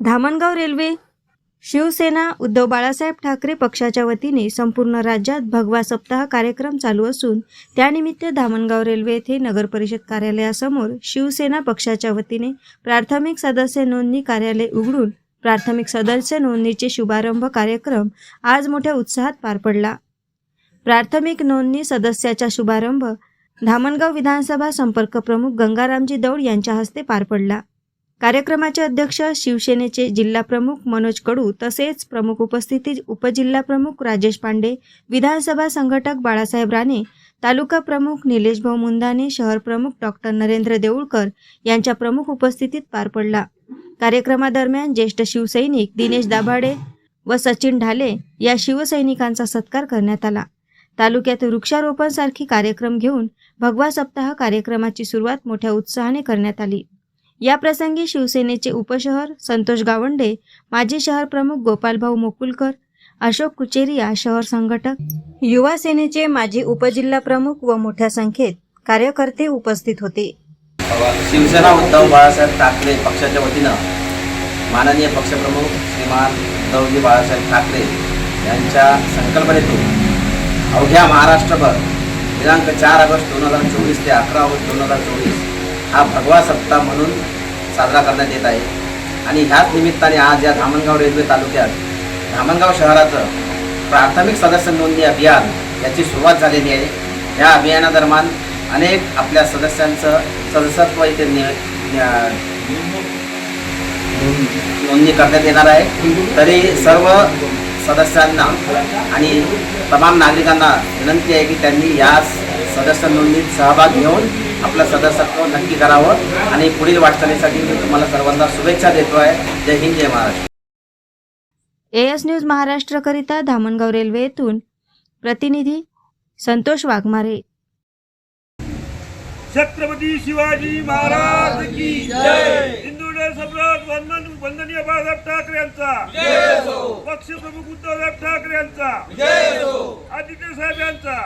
Dhamangaon railway. Shiv Sena Uddhav Balasaheb Thackeray पक्षाच्या वतीने संपूर्ण राज्यात भगवा सप्ताह कार्यक्रम चालू असून त्यानिमित्त धामणगाव रेल्वे येथे नगरपरिषद कार्यालयासमोर शिवसेना पक्षाच्या वतीने प्राथमिक सदस्य नोंदणी कार्यालय उघडून प्राथमिक सदस्य नोंदणीचे शुभारंभ कार्यक्रम आज मोठ्या उत्साहात पार पडला. प्राथमिक नोंदणी सदस्याचा शुभारंभ धामणगाव विधानसभा संपर्क प्रमुख गंगारामजी दौड यांच्या हस्ते पार पडला. कार्यक्रमाचे अध्यक्ष शिवसेनेचे जिल्हाप्रमुख मनोज कडू तसेच प्रमुख उपस्थिती उपजिल्हाप्रमुख राजेश पांडे विधानसभा संघटक बाळासाहेब राणे तालुका प्रमुख निलेश भाऊ मुंदाने शहर प्रमुख डॉक्टर नरेंद्र देऊळकर यांच्या प्रमुख उपस्थितीत पार पडला. कार्यक्रमादरम्यान ज्येष्ठ शिवसैनिक दिनेश दाभाडे व सचिन ढाले या शिवसैनिकांचा सत्कार करण्यात आला. तालुक्यात वृक्षारोपणसारखी कार्यक्रम घेऊन भगवा सप्ताह कार्यक्रमाची सुरुवात मोठ्या उत्साहाने करण्यात आली. याप्रसंगी शिवसेनेचे उपशहर संतोष गावंडे माजी शहर प्रमुख गोपालभाऊ मोकुलकर अशोक कुचेरिया शहर संघटक युवा सेनेचे माजी उपजिल्हा प्रमुख व मोठ्या संख्येत कार्यकर्ते उपस्थित होते. शिवसेना उद्धव बाळासाहेब ठाकरे पक्षाच्या वतीनं माननीय पक्षप्रमुख श्रीमान उद्धवजी बाळासाहेब ठाकरे यांच्या संकल्पनेतून अवघ्या महाराष्ट्रभर दिनांक चार ऑगस्ट दोन हजार चोवीस ते अकरा ऑगस्ट दोन हजार चोवीस हा भगवा सप्ताह म्हणून साजरा करण्यात येत आहे. आणि ह्याच निमित्ताने आज या धामणगाव रेल्वे तालुक्यात धामणगाव शहराचं प्राथमिक सदस्य नोंदणी अभियान याची सुरुवात झालेली आहे. या अभियानादरम्यान अनेक आपल्या सदस्यांचं सदस्यत्व इथे नोंदणी करण्यात येणार आहे. तरी सर्व सदस्यांना आणि तमाम नागरिकांना विनंती आहे की त्यांनी या सदस्य नोंदणीत सहभाग घेऊन आपलं सदस्यत्व नक्की करावं. आणि पुढील वाटचालीसाठी मी तुम्हाला सर्वांना शुभेच्छा देतो आहे. जय हिंद जय महाराष्ट्र. एएस न्यूज महाराष्ट्रकरिता धामणगाव रेल्वे येथून प्रतिनिधी संतोष वाघमारे. छत्रपती शिवाजी महाराज की जय. हिंदू सम्राट वंदन वंदनीय बाळासाहेब ठाकरे यांचा. पक्ष प्रमुख उद्धवसाहेब ठाकरे यांचा. आदित्य साहेब यांचा.